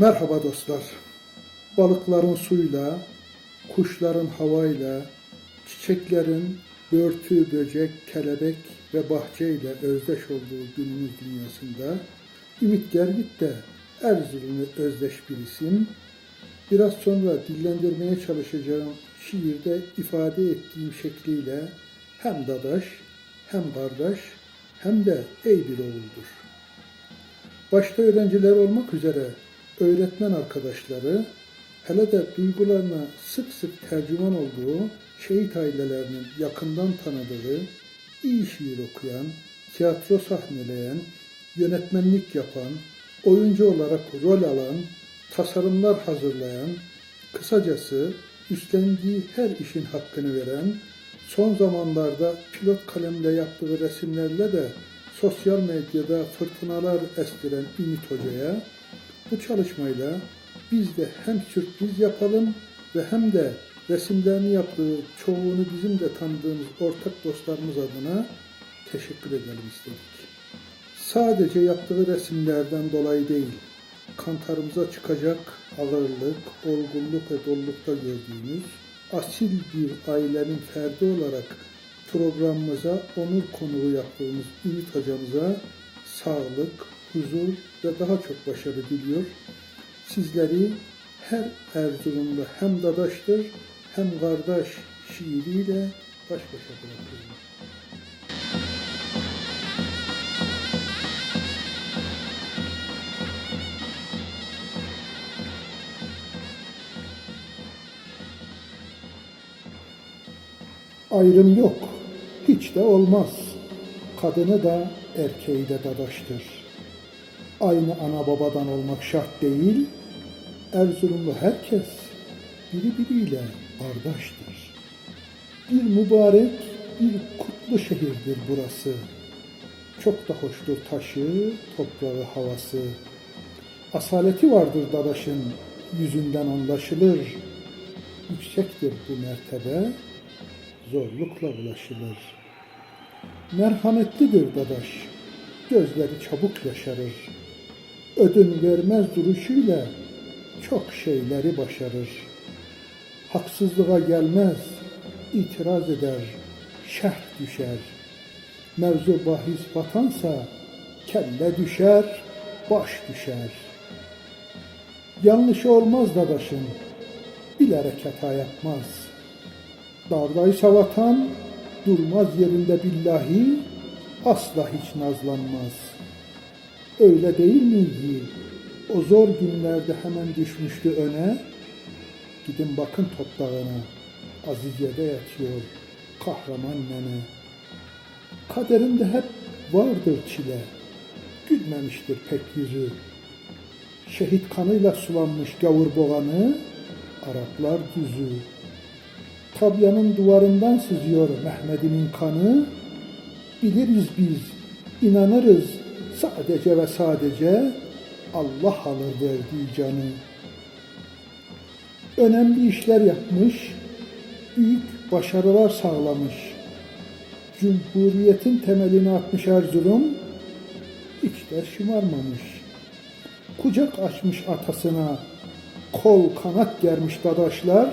Merhaba dostlar. Balıkların suyla, kuşların havayla, çiçeklerin börtü, böcek, kelebek ve bahçeyle özdeş olduğu günümüz dünyasında Ümit Gergit de Erzurum'u özdeş bir isim. Biraz sonra dillendirmeye çalışacağım şiirde ifade ettiğim şekliyle hem dadaş, hem kardeş, hem de ey bir oğuldur. Başta öğrenciler olmak üzere öğretmen arkadaşları, hele de duygularına sık sık tercüman olduğu şehit ailelerinin yakından tanıdığı, iyi şiir okuyan, tiyatro sahneleyen, yönetmenlik yapan, oyuncu olarak rol alan, tasarımlar hazırlayan, kısacası üstlendiği her işin hakkını veren, son zamanlarda pilot kalemle yaptığı resimlerle de sosyal medyada fırtınalar estiren Ümit Hoca'ya bu çalışmayla biz de hem sürpriz yapalım ve hem de resimlerini yaptığı çoğunu bizim de tanıdığımız ortak dostlarımız adına teşekkür edelim istedik. Sadece yaptığı resimlerden dolayı değil, kantarımıza çıkacak ağırlık, olgunluk ve dolulukta gördüğümüz asil bir ailenin ferdi olarak programımıza onur konuğu yaptığımız Ümit hocamıza sağlık, huzur ve daha çok başarı diliyor. Sizleri her Erzurumlu hem dadaştır hem kardeş şiiriyle baş başa bırakıyorum. Ayrım yok, hiç de olmaz. Kadını da erkeği de dadaştır. Aynı ana babadan olmak şart değil, Erzurumlu herkes biri biriyle kardeştir. Bir mübarek, bir kutlu şehirdir burası. Çok da hoştur taşı, toprağı, havası. Asaleti vardır dadaşın, yüzünden anlaşılır. Yüksektir bu mertebe, zorlukla ulaşılır. Merhametlidir dadaş, gözleri çabuk yaşarır. Ödün vermez duruşuyla çok şeyleri başarır. Haksızlığa gelmez, itiraz eder, şerh düşer. Mevzu bahis vatansa kelle düşer, baş düşer. Yanlışı olmaz dadaşın, bilerek hata yapmaz.'' Dardaysa vatan, durmaz yerinde billahi, asla hiç nazlanmaz. Öyle değil miydi? O zor günlerde hemen düşmüştü öne. Gidin bakın toprağına, Azize'de yatıyor kahraman nene. Kaderinde hep vardır çile, gülmemiştir pek yüzü. Şehit kanıyla sulanmış gavur boğanı, Araplar düzü. Tabyanın duvarından sızıyor Mehmet'imin kanı. Biliriz biz, inanırız sadece ve sadece Allah alır verdiği canı. Önemli işler yapmış, büyük başarılar sağlamış. Cumhuriyetin temelini atmış Erzurum, hiç de şımarmamış. Kucak açmış atasına, kol kanat germiş dadaşlar,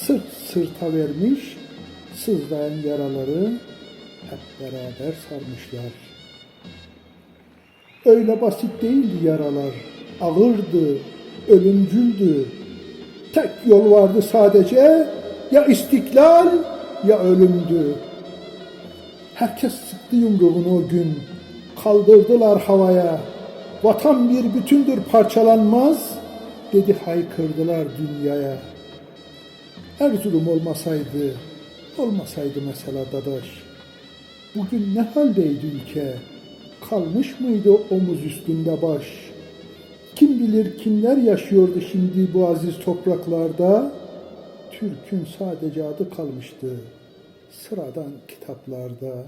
sırt sırta vermiş, sızlayan yaraları hep beraber sarmışlar. Öyle basit değildi yaralar, ağırdı, ölümcüldü. Tek yol vardı sadece, ya istiklal ya ölümdü. Herkes sıktı yumruğunu o gün, kaldırdılar havaya. Vatan bir bütündür parçalanmaz, dedi haykırdılar dünyaya. Erzurum olmasaydı, olmasaydı mesela dadaş, bugün ne haldeydi ülke? Kalmış mıydı omuz üstünde baş? Kim bilir kimler yaşıyordu şimdi bu aziz topraklarda? Türk'ün sadece adı kalmıştı sıradan kitaplarda.